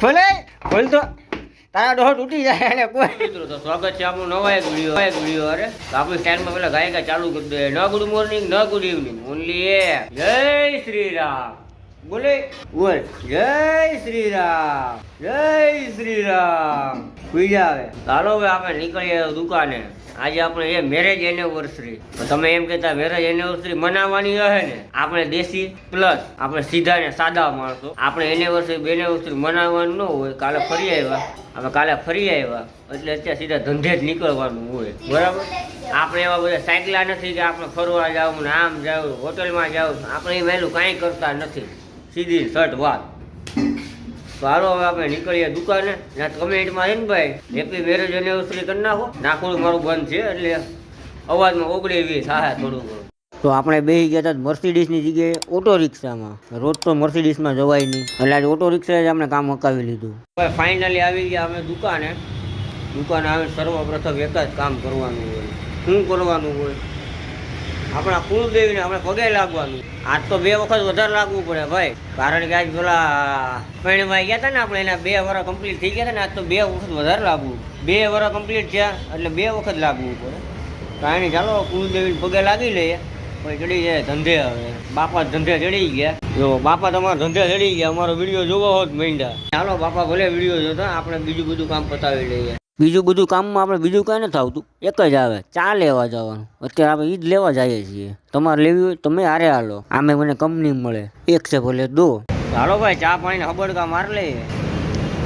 ખોલે? ખોલ તો. તારા ડોહો તૂટી જાય અને કોઈ મિત્રો તો સ્વાગત છે આપણું નવા એક વીડિયો એક વીડિયો અરે. તો આપણી સ્ટાઇલમાં પેલા ગાયકા ચાલુ કરી દે. ન ગુડ મોર્નિંગ ન ગુડ ઇવનિંગ ઓનલી એ. જય શ્રી રામ બોલે. ઓર જય શ્રી રામ જય શ્રી રામ સુઈ આવે ચાલો હવે આપણે નીકળીએ દુકાને. આજે આપણે એ મેરેજ એનિવર્સરી તમે એમ કહેતા મેરેજ એનિવર્સરી મનાવવાની હશે ને? આપણે દેશી પ્લસ આપણે સીધા ને સાદા માણસો. આપણે એનિવર્સરી બેનિવર્સરી મનાવવાનું ન હોય. કાલે ફરી આવ્યા. આપણે કાલે ફરી આવ્યા. એટલે અત્યારે સીધા ધંધે જ નીકળવાનું હોય. બરાબર? આપણે એવા બધા સાયકલા નથી કે આપણે ફરવા જાવ ને આમ જાવ હોટલમાં જાવ આપણે એ વહેલું કાંઈ કરતા નથી. સીધી સટ વાત. તો હાલો હવે આપણે નીકળીએ દુકાને ત્યાં કમેન્ટમાં છે ને ભાઈ હેપી મેરેજ એનિવર્સરી કરી નાખો. નાખોડું મારું બંધ છે એટલે અવાજમાં ઓગળી એવી થાય થોડું ઘણું. તો આપણે બે ગયા હતા મર્સિડીસની જગ્યાએ ઓટો રિક્ષામાં રોજ તો મર્સિડીસમાં જવાય નહીં. એટલે આજે ઓટો રિક્ષાએ જ આપણે કામ મકાવી લીધું. હવે ફાઇનલી આવી ગયા અમે દુકાને. દુકાને આવે સર્વપ્રથમ એક જ કામ કરવાનું હોય. શું કરવાનું હોય? આપણા કુળદેવીને આપણે પગે લાગવાનું. આજ તો બે વખત વધારે લાગવું પડે ભાઈ. કારણ કે આજ પેલા પૈણમાં ગયા હતા ને આપણે, એના બે વર કમ્પ્લીટ થઈ ગયા હતા ને આજ તો બે વખત વધારે લાગવું. બે વર કમ્પ્લીટ થયા, એટલે બે વખત લાગવું પડે. કાંઈ ચાલો કુળદેવીને પગે લાગી લઈએ. પછી ચડી જાય ધંધે હવે. બાપા ધંધે ચડી ગયા. જો, બાપા તમારા ધંધે ચડી ગયા. અમારો વીડિયો જોવો હોત મહિના ચાલો બાપા ભલે વીડિયો જોતા, આપણે બીજું બધું કામ પતાવી લઈએ. બીજું બધું કામમાં આપણે બીજું કાંઈ નથી આવતું. એક જ આવે, ચા લેવા જવાનું. અત્યારે આપણે એ જ લેવા જઈએ છીએ. તમારે લેવી હોય તમે હારે હાલો. આમે મને કંપની મળે. એક છે ભલે દો. હાલો ભાઈ, ચા પાણીને હબડકા માર લઈએ.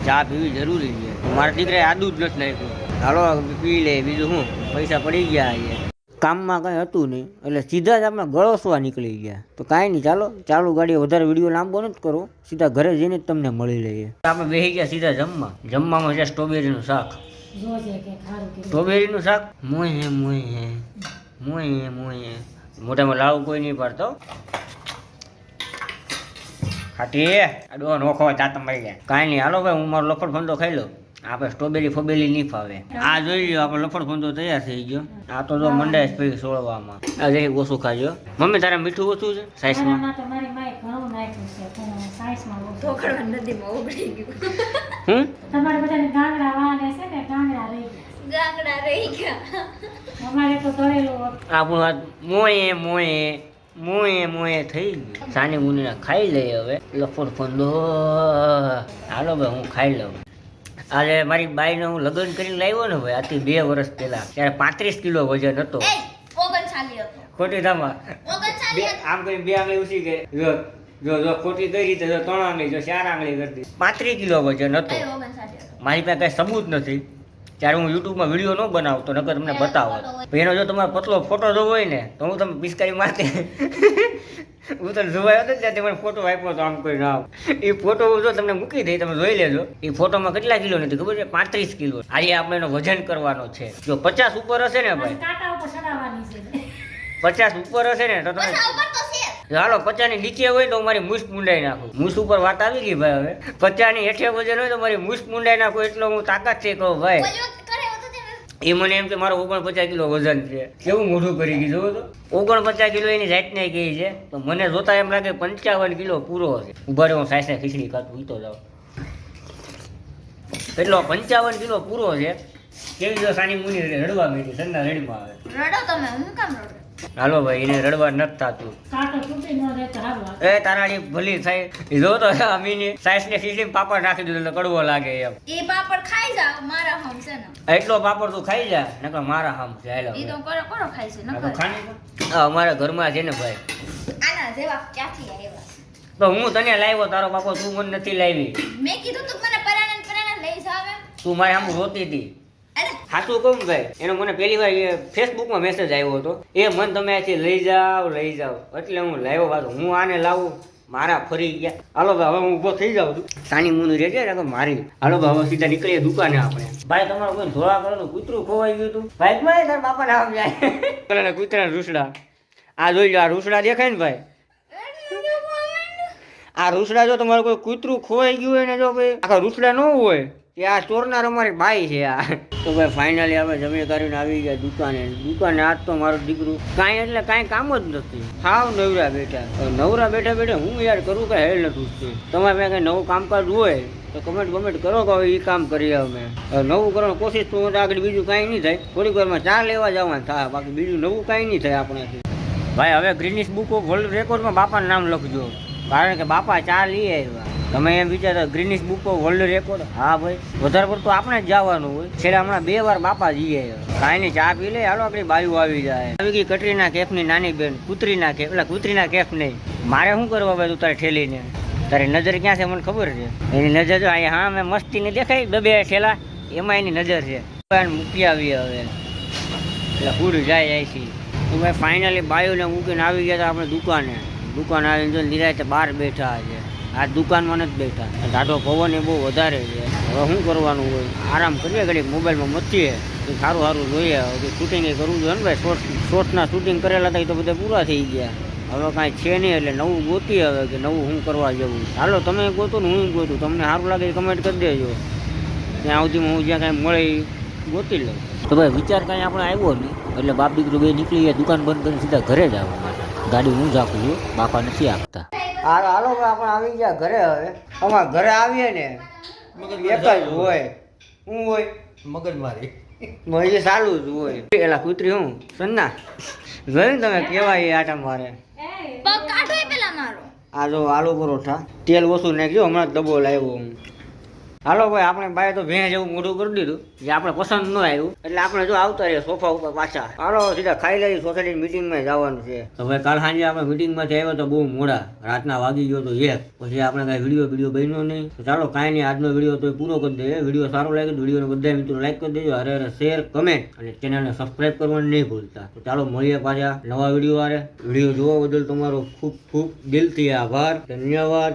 ચા પીવી જરૂરી છે. મારા દીકરાએ આદુ જ નથી નાખ્યું. હાલો, પી લે. બીજું શું? પૈસા પડી ગયા અહીંયા કામમાં કંઈ હતું નહીં. એટલે સીધા જ આપણે ગળોસવા નીકળી ગયા. તો કાંઈ નહીં, ચાલો. ચાલુ ગાડી વધારે વીડિયો લાંબો નથી કરો સીધા ઘરે જઈને જ તમને મળી લઈએ. આપણે બેસી ગયા સીધા જમવા. જમવામાં છે સ્ટ્રોબેરીનું શાક. સ્ટ્રોબેરીનું શાક? મોય હે મોય હે મોય હે મોય હે. મોઢામાં લાવું કોઈ નહીં પડતો. ખાટી આ ડો નોખો જાત મરી ગયા. કાંઈ નહીં. હાલો ભાઈ, હું મારો લફડ ફંદો ખાઈ લઉં. આપણે સ્ટ્રોબેરી ફોબેરી નહીં ફાવે. આ જોઈ લો આપણે લફડ ફંદો તૈયાર થઈ ગયો. આ તો જો મંડાય છે પછી સોળવામાં. આ જરી ઓછું ખાજો. મમ્મી તારે મીઠું ઓછું છે? સાઈઝમાં? ઢોકળા નદીમાં ઉગડી ગયું. હમ? તમારે બધાને ગાંગડા વાળે છે ને ગાંગડા રહી ગયા. ગાંગડા રહી ગયા. અમારે તો તળેલું આપણું હાથ મોયે મોયે મોયે મોયે થઈ ગયું. સાની મુનીને ખાઈ લઈએ હવે. લફડ ફંદો હાલો ભાઈ હું ખાઈ લઉં. આજે મારી બાઈને હું લગ્ન કરીને લાવ્યો ને ભાઈ આથી બે વર્ષ પહેલા. ત્યારે પાંત્રીસ કિલો વજન હતો. ખોટી ધામા આમ કઈ બે આંગળી ઉછી ગઈ. જો જો જો ખોટી કઈ રીતે જો ત્રણ આંગળી જો ચાર આંગળી કરતી પાંત્રીસ કિલો વજન હતો. હતો. મારી પાસે કઈ સબૂત નથી. ત્યારે હું યુટ્યુબમાં વીડિયો ન બનાવતો નકર તમને બતાવો એનો જો તમારો પતલો ફોટો જોવો હોય ને તો હું તમે પિસ્કારી મારતી. હું તને જોવાયો હતો ત્યાં મને ફોટો આપ્યો હતો આમ કોઈ ના એ ફોટો હું જો તમને મૂકી દઈ તમે જોઈ લેજો. એ ફોટોમાં કેટલા કિલો નથી ખબર છે? પાંત્રીસ કિલો. આજે આપણે એનો વજન કરવાનો છે. જો પચાસ ઉપર હશે ને ભાઈ? પચાસ ઉપર હશે ને તો તમે તો હાલો પચાની નીચે હોય તો મારી મૂછ મુંડાઈ નાખું. મુસ ઉપર વાત આવી ગઈ ભાઈ હવે. પચાની હેઠે વજન હોય તો મારી મૂછ મુંડાઈ નાખું એટલો હું તાકાત છે કહું ભાઈ. એ મને એમ કે મારો ઓગણપચાસ કિલો વજન છે. કેવું મોઢું કરી જોવો તો. ઓગણપચાસ કિલો એની જાતને કહી છે. તો મને જોતા એમ લાગે પંચાવન કિલો પૂરો છે. ઊભા રહ્યો હું સાસને ખીચડી ખાતું ઈતો જાઉં એટલો પંચાવન કિલો પૂરો છે. કેવી જો સાની મુની રડવા માંડી સંના રડમાં આવે. રડો તમે હું કામ રડો? હાલો ભાઈ એને રડવા નથી થતું. ન. એ તારાની ભલી થાય જો તો અમીની સાસને ખીચડી પાપડ નાખી દીધું એટલે કડવો લાગે એમ. એ પાપડ ખાઈ જા મારા હમ છે ને. એટલો પાપડ તું ખાઈ જા નકર મારા હમ છે હાલો. એ તો કરો કરો ખાઈ છે નકર. ખાની તો. આ અમારા ઘરમાં છે ને ભાઈ. આના જેવા ક્યાંથી આવ્યા? તો હું તને લાવ્યો તારો બાપો તું મને નથી લાવી. મેં કીધું તું મને પરાણન પરાણન લઈ જાવ એમ. તું મારે આમ રોતી હતી. સાચું કહું ભાઈ, એનો મને પહેલી વાર ફેસબુકમાં મેસેજ આવ્યો હતો. એ મન તમે અહીંથી લઈ જાઓ લઈ જાઓ. એટલે હું લાવ્યો વાત હું આને લાવું? મારા ફરી ગયા. હાલો ભાઈ, હવે હું ઊભો થઈ જાઉં છું. સાની મુનુ રહેજે ને મારી. હાલો ભાઈ, હવે સીધા નીકળીએ દુકાને આપણે. ભાઈ, તમારું કોઈ ધોળા કલરનું કૂતરું ખોવાઈ ગયું હતું? ભાઈ ભાઈ તાર બાપા નામ જાય. કલરના કૂતરા રૂસડા. આ જોઈ લો, આ રૂસડા દેખાય ને ભાઈ? આ રૂસડા જો તમારું કોઈ કૂતરું ખોવાઈ ગયું હોય ને જો ભાઈ, આખા રૂસડા ન હોય. કે આ ચોરનાર અમારી બાઈ છે આ. તો ભાઈ ફાઇનલી આપણે જમી કરીને આવી ગયા દુકાને. દુકાને આજ તો મારું દીકરું કાંઈ એટલે કાંઈ કામ જ નથી. સાવ નવરા બેઠા. નવરા બેઠા બેઠા હું યાર કરું કે હેલ નથી છે તમારે પાસે કંઈ નવું કામકાજ હોય તો કમેન્ટ કમેન્ટ કરો કે હવે એ કામ કરીએ અમે. નવું કરવાની કોશિશ તો આગળ બીજું કાંઈ નહીં થાય. થોડીક વારમાં ચા લેવા જવાનું થાય બાકી બીજું નવું કાંઈ નહીં થાય આપણાથી. ભાઈ હવે ગ્રીનિશ બુક ઓફ વર્લ્ડ રેકોર્ડમાં બાપાનું નામ લખજો. કારણ કે બાપા ચા લઈ આવ્યા. તમે એમ વિચારો ગ્રીનિશ બુક વર્લ્ડ રેકોર્ડ હા ભાઈ. વધારે પડતું આપણે જ જવાનું હોય. છેલ્લે હમણાં બે વાર બાપા જઈએ કાંઈ ચા પી લે, હાલો આપણી બાયુ આવી જાય. આવી ગઈ કટરીના કેફની નાની બેન, કૂતરીના કેફ, એટલે કૂતરીના કેફ નહીં. મારે શું કરવા ભાઈ તું તારે ઠેલીને? તારી નજર ક્યાં છે મને ખબર છે? એની નજર જો અહીંયા હા, મેં મસ્તીને દેખાય દબે ઠેલા. એમાં એની નજર છે. મૂકી આવી હવે. એટલે ફૂડ જાય જાય છે તો ભાઈ ફાઇનલી બાયુને મૂકીને આવી ગયા હતા આપણે દુકાને. દુકાન આવીને જો નિરાતે બહાર બેઠા છે. આ દુકાનમાં નથી બેઠા. દાઢો પવન એ બહુ વધારે છે. હવે શું કરવાનું હોય? આરામ કરીએ ઘડીક. મોબાઈલમાં મચીએ. સારું સારું જોઈએ. હવે શૂટિંગ એ કરવું જોઈએ ને ભાઈ? શોર્ટ શોર્ટના શૂટિંગ કરેલા હતા તો બધા પૂરા થઈ ગયા. હવે કાંઈ છે નહીં એટલે નવું ગોતી હવે કે નવું શું કરવા જવું. હાલો, તમે ગોતો ને હું ગોતું. તમને સારું લાગે કમેન્ટ કરી દેજો. ત્યાં સુધીમાં હું જ્યાં કાંઈ મળે ગોતી લઉં. તો ભાઈ, વિચાર કાંઈ આપણે આવ્યો નહીં. એટલે બાપ દીકરો બે નીકળી ગયા, દુકાન બંધ કરીને સીધા ઘરે જ આવવા માટે. ગાડી હું જ આપું છું, બાપા નથી આપતા. હાલો હાલો આપણે આવી ગયા ઘરે હવે. અમારા ઘરે આવીએ ને એક જ હોય. શું હોય? મગજ મારી. મજે સારું જ હોય. પેલા કૂતરી હું? સન્ના? જોયું તમે કેવા એ આટા મારે? આ જો આલુ પરોઠા. તેલ ઓછું નાખ્યું હમણાં જ ડબ્બો લાવ્યો હું. હાલો ભાઈ, આપણે બાય તો ભેણ જેવું મોઢું કરી દીધું. જે આપણે પસંદ ન આવ્યું. એટલે આપણે જો આવતા રહીએ સોફા ઉપર પાછા. હાલો, સીધા ખાઈ લઈ સોસાયટી મિટિંગમાં જવાનું છે. તો ભાઈ, કાલ સાંજે આપણે મિટિંગમાંથી આવ્યો તો બહુ મોડા. રાતના વાગી ગયો તો એક. પછી આપણે કાંઈ વીડિયો વીડિયો બન્યો નહીં. તો ચાલો, કાંઈ નહીં, આજનો વીડિયો તો પૂરો કરી દઈએ. વીડિયો સારો લાગે તો વિડીયોને બધા મિત્રો લાઈક કરી દેજો. અરે હરે શેર કમેન્ટ અને ચેનલને સબસ્ક્રાઈબ કરવાનું નહીં ભૂલતા. તો ચાલો, મળીએ પાછા નવા વીડિયો વારે. વીડિયો જોવા બદલ તમારો ખૂબ ખૂબ દિલથી આભાર. ધન્યવાદ.